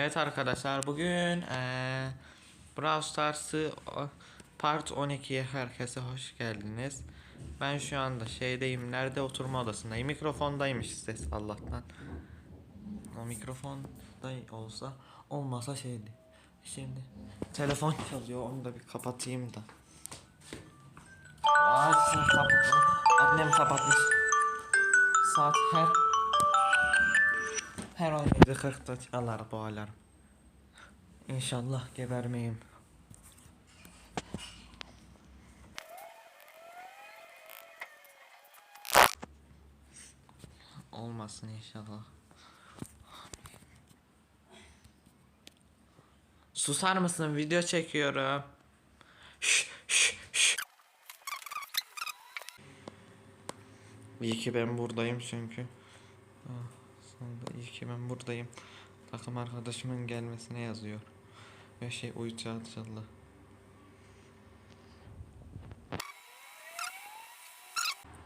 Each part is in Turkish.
Evet arkadaşlar bugün eee Brawl Stars'ı Part 12'ye herkese hoş geldiniz. Ben şu anda şeydeyim, nerede oturma odasındayım. Mikrofondaymış ses Allah'tan. O mikrofon da olsa olmasa şeydi. Şimdi telefon çalıyor onu da bir kapatayım da. Ay, sen kap- Annem kapatmış. Saat her her 17.40'da çalar bu alarm. İnşallah gebermeyim. Olmasın inşallah. Susar mısın? Video çekiyorum. Şş, şş, şş. İyi ki ben buradayım çünkü. Ah, sonunda iyi ki ben buradayım. Takım arkadaşımın gelmesine yazıyor. Ve şey uyuyacak inşallah.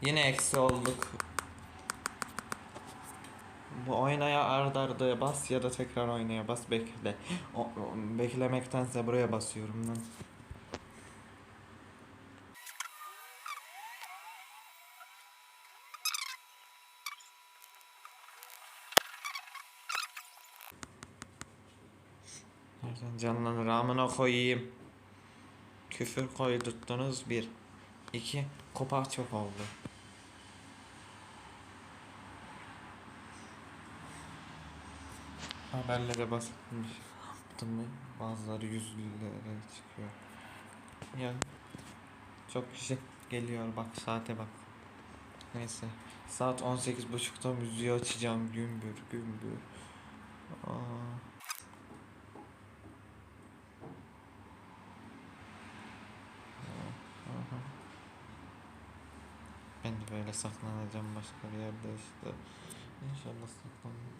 Yine eksi olduk. Bu oynaya ard arda bas ya da tekrar oynaya bas bekle. O, o- beklemektense buraya basıyorum lan. Canlanır amına koyayım. Küfür koydurttunuz bir. İki. Kopak çok oldu. Haberlere basılmış. Baktım mı? Bazıları yüzlülere çıkıyor. Ya çok kişi geliyor bak saate bak. Neyse. Saat 18.30'da müziği açacağım gümbür gümbür. Aa. Aha. Ben de böyle saklanacağım başka bir yerde işte. İnşallah saklanırım.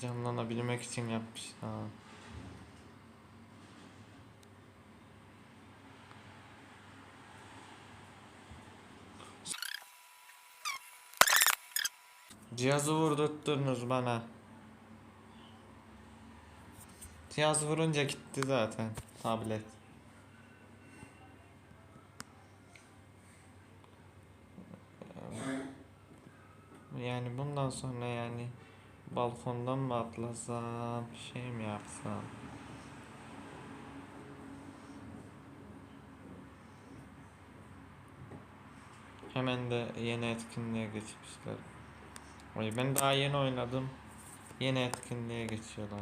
Canlanabilmek için yapmış ha. Cihazı vurdurttunuz bana. Cihaz vurunca gitti zaten tablet. Yani bundan sonra yani balkondan mı atlasam, şey mi yapsam? Hemen de yeni etkinliğe geçmişler. Ay ben daha yeni oynadım. Yeni etkinliğe geçiyorlar.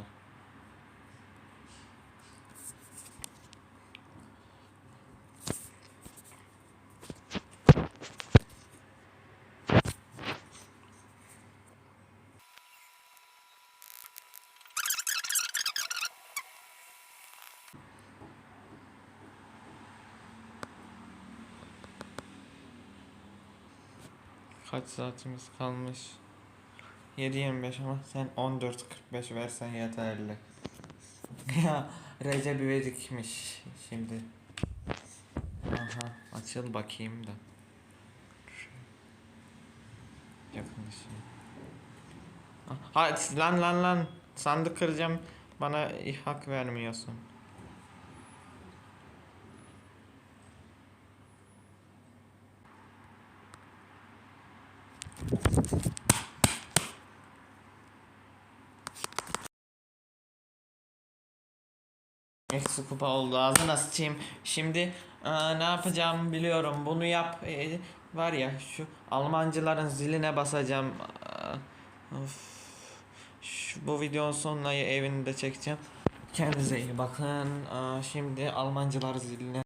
Kaç saatimiz kalmış? 7.25 ama sen 14.45 versen yeterli. ya Recep İvedik'miş şimdi. Aha açıl bakayım da. Yakınlaşayım. Ha lan lan lan sandık kıracağım bana hak vermiyorsun. Eksi kupa oldu ağzına sıçayım. Şimdi aa, ne yapacağımı biliyorum. Bunu yap. Ee, var ya şu Almancıların ziline basacağım. Of. Şu, bu videonun sonuna evini de çekeceğim. Kendinize iyi bakın. Aa, şimdi Almancılar ziline